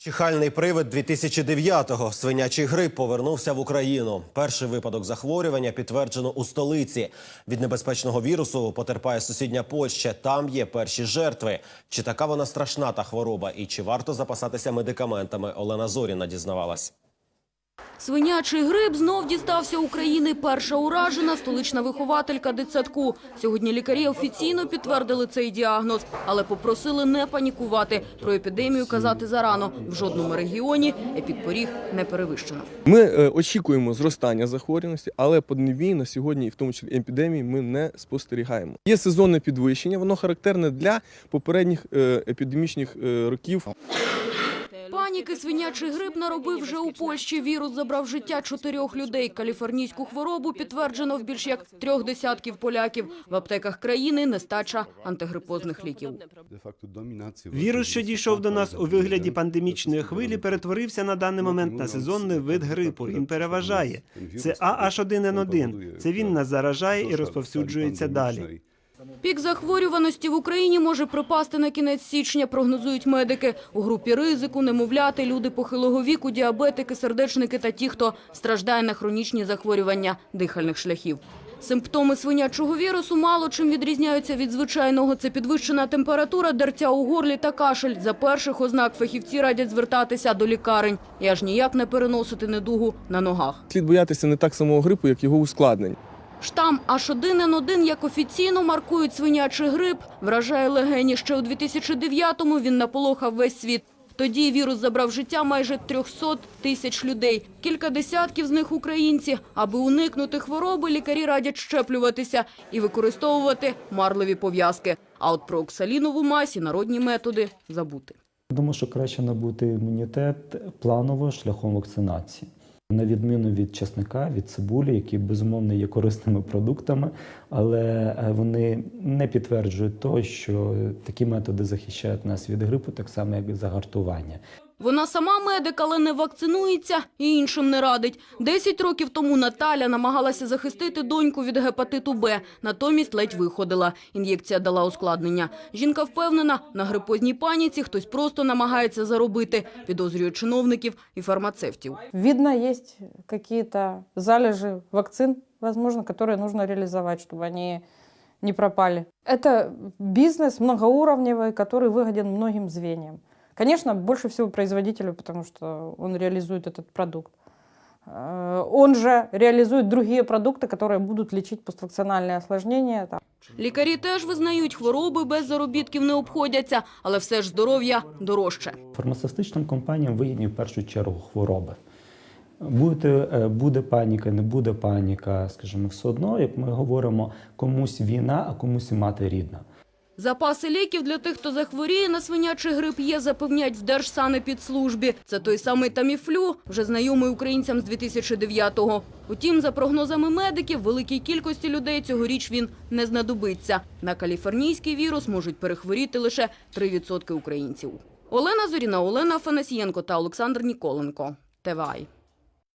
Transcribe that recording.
Чихальний привид 2009-го. Свинячий грип повернувся в Україну. Перший випадок захворювання підтверджено у столиці. Від небезпечного вірусу потерпає сусідня Польща. Там є перші жертви. Чи така вона страшна та хвороба? І чи варто запасатися медикаментами? Олена Зоріна дізнавалась. Свинячий грип знов дістався України. Перша уражена столична вихователька дитсадку. Сьогодні лікарі офіційно підтвердили цей діагноз, але попросили не панікувати. Про епідемію казати зарано. В жодному регіоні епідпоріг не перевищено. Ми е, очікуємо зростання захворюваності, але пандемії на сьогодні, і в тому числі епідемії, ми не спостерігаємо. Є сезонне підвищення, воно характерне для попередніх е, епідемічних е, років. Паніки свинячий грип наробив вже у Польщі. Вірус забрав життя чотирьох людей. Каліфорнійську хворобу підтверджено в більш як трьох десятків поляків. В аптеках країни нестача антигрипозних ліків. Вірус, що дійшов до нас у вигляді пандемічної хвилі, перетворився на даний момент на сезонний вид грипу. Він переважає. Це AH1N1. Це він нас заражає і розповсюджується далі. Пік захворюваності в Україні може припасти на кінець січня, прогнозують медики. У групі ризику немовляти, люди похилого віку, діабетики, сердечники та ті, хто страждає на хронічні захворювання дихальних шляхів. Симптоми свинячого вірусу мало чим відрізняються від звичайного. Це підвищена температура, дертя у горлі та кашель. За перших ознак фахівці радять звертатися до лікарень і аж ніяк не переносити недугу на ногах. Слід боятися не так самого грипу, як його ускладнень. Штам H1N1, як офіційно маркують свинячий грип, вражає легені. Ще у 2009-му він наполохав весь світ. Тоді вірус забрав життя майже 300 тисяч людей. Кілька десятків з них українці. Аби уникнути хвороби, лікарі радять щеплюватися і використовувати марливі пов'язки. А от про оксалінову масі народні методи забути. Думаю, що краще набути імунітет планово шляхом вакцинації. На відміну від чесника, від цибулі, які безумовно є корисними продуктами, але е, вони не підтверджують того, що такі методи захищають нас від грипу, так само як і загартування. Вона сама медик, але не вакцинується і іншим не радить. Десять років тому Наталя намагалася захистити доньку від гепатиту Б, натомість ледь виходила. Ін'єкція дала ускладнення. Жінка впевнена, на грипозній паніці хтось просто намагається заробити, підозрює чиновників і фармацевтів. Видно, есть какие-то залежи вакцин, возможно, которые нужно реализовать, чтобы они не пропали. Это бизнес многоуровневый, который выгоден многим звеньям. Конечно, больше всего производителю, потому что он реализует этот продукт. Э, Он же реализует другие продукты, которые будут лечить поствакцинальные осложнения. Там, Лікарі теж визнають, хвороби без заробітків не обходяться, але все ж здоров'я дорожче. Фармацевтичним компаніям вигідні в першу чергу хвороби. Буде, е, буде паніка, не буде паніка, скажімо, все одно, як ми говоримо, комусь війна, а комусь і мати рідна. Запаси ліків для тих, хто захворіє на свинячий грип, є, запевняють в Держсанепідслужбі. Це той самий Таміфлю, вже знайомий українцям з 2009-го. Утім, за прогнозами медиків, великій кількості людей цьогоріч він не знадобиться. На каліфорнійський вірус можуть перехворіти лише 3% українців. Олена Зоріна, Олена Афанасієнко та Олександр Ніколенко. ТВАЙ.